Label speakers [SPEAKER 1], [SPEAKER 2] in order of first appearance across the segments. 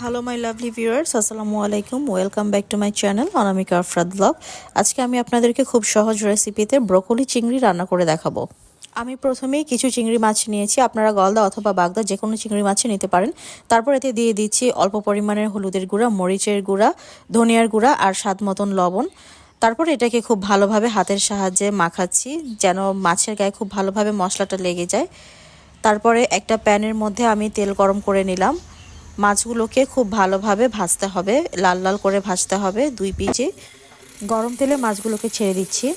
[SPEAKER 1] Hello my lovely viewers আসসালামু আলাইকুম welcome back to my channel Anamika Afrad blog আজকে আমি আপনাদেরকে খুব সহজ রেসিপিতে ব্রোকলি চিংড়ি রান্না করে দেখাবো। আমি প্রথমেই কিছু চিংড়ি মাছ নিয়েছি। আপনারা গলদা অথবা বাগদা যে কোনো চিংড়ি মাছই নিতে পারেন। তারপর এতে দিয়ে দিচ্ছি অল্প পরিমাণের হলুদের গুঁড়া, মরিচের গুঁড়া, ধনিয়ার গুঁড়া আর স্বাদ মতন লবণ। তারপর এটাকে খুব ভালোভাবে হাতের সাহায্যে মাখাচ্ছি যেন মাছের গায়ে খুব ভালোভাবে মশলাটা লেগে যায়। তারপরে একটা প্যানের মধ্যে আমি তেল গরম করে নিলাম। মাছগুলোকে খুব ভালোভাবে ভাজতে হবে, লাল লাল করে ভাজতে হবে দুই পিচে গরম তেলে মাছগুলোকে ছেড়ে দিচ্ছি।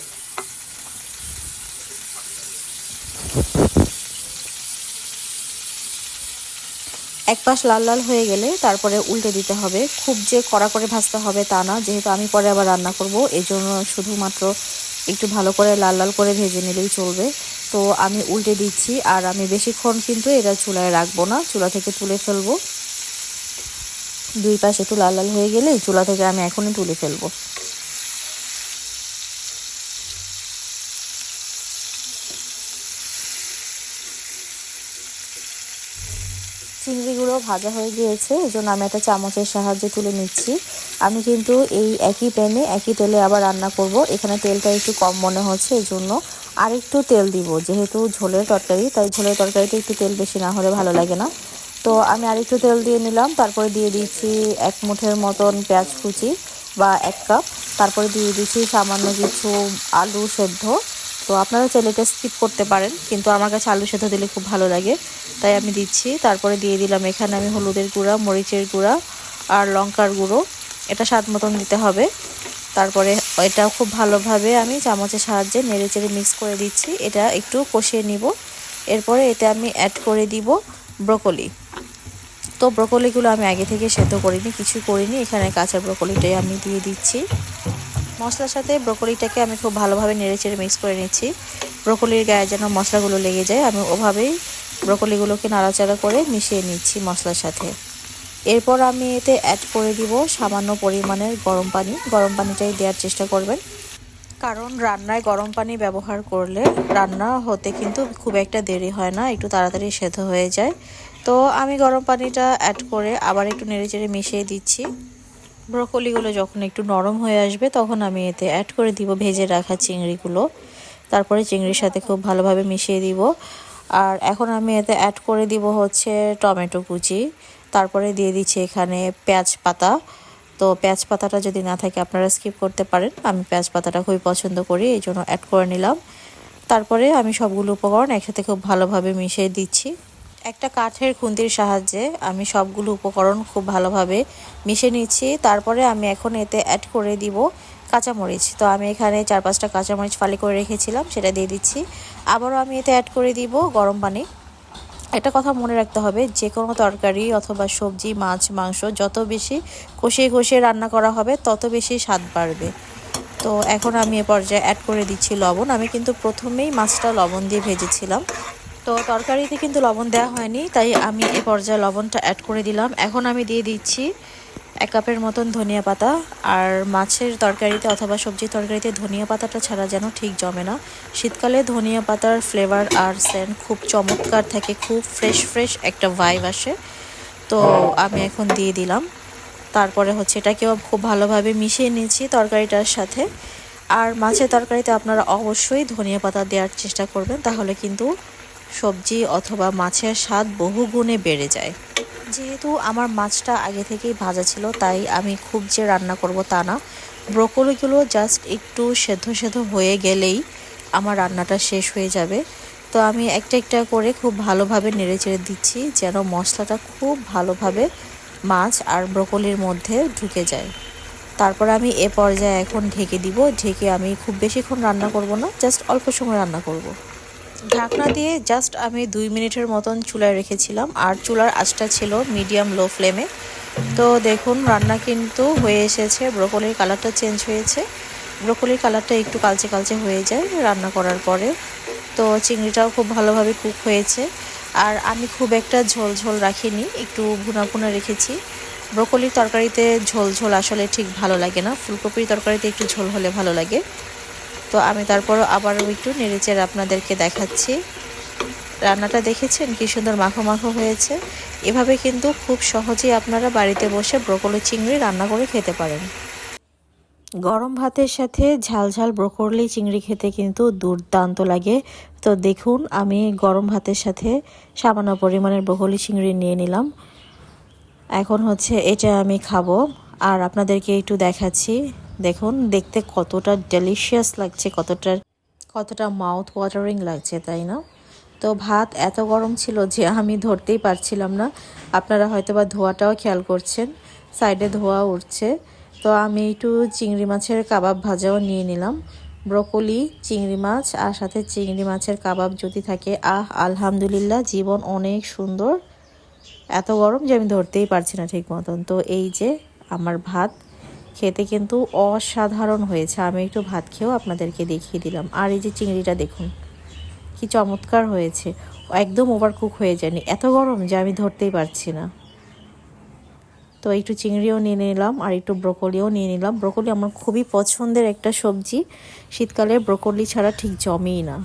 [SPEAKER 1] এক পাশ লাল লাল হয়ে গেলে তারপরে উল্টে দিতে হবে। খুব যে কড়া করে ভাজতে হবে তা না, যেহেতু আমি পরে আবার রান্না করব এই জন্য শুধুমাত্র একটু ভালো করে লাল লাল করে ভেজে নিলেই চলবে। তো আমি উল্টে দিচ্ছি, আর আমি বেশিক্ষণ কিন্তু এটা চুলায় রাখব না, চুলা থেকে তুলে ফেলব। দুই পাশে একটু লাল লাল হয়ে গেলে চুলা থেকে আমি এখনই তুলে ফেলব। চিংড়িগুলো ভাজা হয়ে গিয়েছে, এই জন্য আমি একটা চামচের সাহায্যে তুলে নিচ্ছি। আমি কিন্তু এই একই প্যানে, একই তেলে আবার রান্না করব। এখানে তেলটা একটু কম মনে হচ্ছে, এই জন্য আরেকটু তেল দিব। যেহেতু ঝোলের তরকারি, তাই ঝোলের তরকারিতে একটু তেল বেশি না হলে ভালো লাগে না। তো আমি আরেকটু তেল দিয়ে নিলাম, তারপরে দিয়ে দিচ্ছি এক মুঠের মতন পেঁয়াজ কুচি বা এক কাপ। তারপরে দিয়ে দিচ্ছি সামান্য কিছু আলু সেদ্ধ। তো আপনারা চাইলে এটা স্কিপ করতে পারেন, কিন্তু আমার কাছে আলু সেদ্ধ দিলে খুব ভালো লাগে। তাই আমি দিচ্ছি। তারপরে দিয়ে দিলাম এখানে আমি হলুদের গুঁড়া, মরিচের গুঁড়া আর লঙ্কার গুঁড়ো। এটা স্বাদ মতন দিতে হবে। তারপরে এটা খুব ভালোভাবে আমি চামচের সাহায্যে নেড়ে চেড়ে মিক্স করে দিচ্ছি। এটা একটু কষিয়ে নিব। এরপরে এটা আমি অ্যাড করে দিব ব্রকলি। তো ব্রকলিগুলো আমি আগে থেকে সেদ্ধ করিনি, কিছু করিনি। এখানে কাঁচা ব্রকলিটাই আমি দিয়ে দিচ্ছি। মশলার সাথে ব্রকলিটাকে আমি খুব ভালোভাবে নেড়ে চেড়ে মিক্স করে নিচ্ছি। ব্রকলির গায়ে যেন মশলাগুলো লেগে যায়, আমি ওভাবেই ব্রকলিগুলোকে নাড়াচাড়া করে মিশিয়ে নিচ্ছি মশলার সাথে। এরপর আমি এতে অ্যাড করে দিব সামান্য পরিমাণের গরম পানি। গরম পানিটাই দেওয়ার চেষ্টা করবেন। কারণ রান্নায় গরম পানি ব্যবহার করলে রান্না হতে কিন্তু খুব একটা দেরি হয় না, একটু তাড়াতাড়ি সেদ্ধ হয়ে যায়। তো আমি গরম পানিটা অ্যাড করে আবার একটু নেড়ে চেড়ে মিশিয়ে দিচ্ছি। ব্রকলিগুলো যখন একটু নরম হয়ে আসবে, তখন আমি এতে অ্যাড করে দিব ভেজে রাখা চিংড়িগুলো। তারপরে চিংড়ির সাথে খুব ভালোভাবে মিশিয়ে দিব। আর এখন আমি এতে অ্যাড করে দিব হচ্ছে টমেটো কুচি। তারপরে দিয়ে দিচ্ছি এখানে পেঁয়াজ পাতা। তো পেঁয়াজ পাতাটা যদি না থাকে আপনারা স্কিপ করতে পারেন। আমি পেঁয়াজ পাতাটা খুবই পছন্দ করি, এই জন্য অ্যাড করে নিলাম। তারপরে আমি সবগুলো উপকরণ একসাথে খুব ভালোভাবে মিশিয়ে দিচ্ছি। একটা কাঠের খুন্তির সাহায্যে আমি সবগুলো উপকরণ খুব ভালোভাবে মিশে নিচ্ছি। তারপরে আমি এখন এতে অ্যাড করে দিব কাঁচামরিচ। তো আমি এখানে চার পাঁচটা কাঁচামরিচ ফালি করে রেখেছিলাম, সেটা দিয়ে দিচ্ছি। আবারও আমি এতে অ্যাড করে দিব গরম পানি। একটা কথা মনে রাখতে হবে যে কোনো তরকারি অথবা সবজি, মাছ, মাংস যত বেশি কষিয়ে কষিয়ে রান্না করা হবে, তত বেশি স্বাদ বাড়বে। তো এখন আমি এ পর্যায়ে অ্যাড করে দিচ্ছি লবণ। আমি কিন্তু প্রথমেই মাছটা লবণ দিয়ে ভেজেছিলাম। তো তরকারিতে কিন্তু লবণ দেওয়া হয়নি, তাই আমি এ পর্যায়ে লবণটা অ্যাড করে দিলাম। এখন আমি দিয়ে দিচ্ছি এক কাপের মতন ধনিয়া পাতা, আর মাছের তরকারিতে অথবা সবজির তরকারিতে ধনিয়া পাতাটা ছাড়া যেন ঠিক জমে না। শীতকালে ধনিয়া পাতার ফ্লেভার আর সেন্ট খুব চমৎকার থাকে, খুব ফ্রেশ ফ্রেশ একটা ভাইব আসে। তো আমি এখন দিয়ে দিলাম। তারপরে হচ্ছে এটাকেও খুব ভালোভাবে মিশিয়ে নিয়েছি তরকারিটার সাথে। আর মাছের তরকারিতে আপনারা অবশ্যই ধনিয়া পাতা দেওয়ার চেষ্টা করবেন, তাহলে কিন্তু সবজি অথবা মাছের স্বাদ বহু গুণে বেড়ে যায়। যেহেতু আমার মাছটা আগে থেকেই ভাজা ছিল, তাই আমি খুব যে রান্না করব তা না। ব্রকলিগুলো জাস্ট একটু সেদ্ধ সেদ্ধ হয়ে গেলেই আমার রান্নাটা শেষ হয়ে যাবে। তো আমি একটা একটা করে খুব ভালোভাবে নেড়ে চেড়ে দিচ্ছি যেন মশলাটা খুব ভালোভাবে মাছ আর ব্রকলির মধ্যে ঢুকে যায়। তারপর আমি এ পর্যায়ে এখন ঢেকে দিব। ঢেকে আমি খুব বেশিক্ষণ রান্না করব না, জাস্ট অল্প সময় রান্না করব। ঢাকনা দিয়ে জাস্ট আমি দুই মিনিটের মতন চুলায় রেখেছিলাম। আর চুলার আঁচটা ছিল মিডিয়াম লো ফ্লেমে তো দেখুন, রান্না কিন্তু হয়ে এসেছে। ব্রোকলির কালারটা চেঞ্জ হয়েছে। ব্রোকলির কালারটা একটু কালচে কালচে হয়ে যায় রান্না করার পরে। তো চিংড়িটাও খুব ভালোভাবে কুক হয়েছে। আর আমি খুব একটা ঝোল ঝোল রাখিনি, একটু ভুনা ভুনা রেখেছি। ব্রোকলির তরকারিতে ঝোল ঝোল আসলে ঠিক ভালো লাগে না। ফুলকপির তরকারিতে একটু ঝোল হলে ভালো লাগে। তো আমি তারপরও আবারও একটু নেড়েচেড়ে আপনাদেরকে দেখাচ্ছি। রান্নাটা দেখেছেন? কি সুন্দর মাখো মাখো হয়েছে। এভাবে কিন্তু খুব সহজেই আপনারা বাড়িতে বসে ব্রোকলি চিংড়ি রান্না করে খেতে পারেন। গরম ভাতের সাথে ঝাল ঝাল ব্রোকলি চিংড়ি খেতে কিন্তু দুর্দান্ত লাগে। তো দেখুন, আমি গরম ভাতের সাথে সামান্য পরিমাণের ব্রোকলি চিংড়ি নিয়ে নিলাম। এখন হচ্ছে এটা আমি খাব। আর আপনাদেরকে একটু দেখাচ্ছি। দেখুন, দেখতে কতটা ডেলিশিয়াস লাগছে কতটা কতটা মাউথ ওয়াটারিং লাগছে, তাই না? তো ভাত এত গরম ছিল যে আমি ধরতেই পারছিলাম না। আপনারা হয়তো বা ধোয়াটাও খেয়াল করছেন সাইডে ধোয়া উঠছে। তো আমি একটু চিংড়ি মাছের কাবাব ভাজাও নিয়ে নিলাম। ব্রোকলি, চিংড়ি মাছ আর সাথে চিংড়ি মাছের কাবাব যদি থাকে, আহ, আলহামদুলিল্লাহ, জীবন অনেক সুন্দর। এত গরম যে আমি ধরতেই পারছি না ঠিক মতন তো এই যে আমার ভাত। খেতে কিন্তু অসাধারণ হয়েছে। আমি একটু ভাত খেয়েও আপনাদেরকে দেখিয়ে দিলাম। আর এই যে চিংড়িটা দেখুন, কি চমৎকার হয়েছে। একদম ওভারকুক হয়ে যায়নি। এত গরম যে আমি ধরতেই পারছি না। তো একটু চিংড়িও নিয়ে নিলাম আর একটু ব্রোকলিও নিয়ে নিলাম। ব্রোকলি আমার খুবই পছন্দের একটা সবজি। শীতকালে ব্রোকলি ছাড়া ঠিক জমেই না।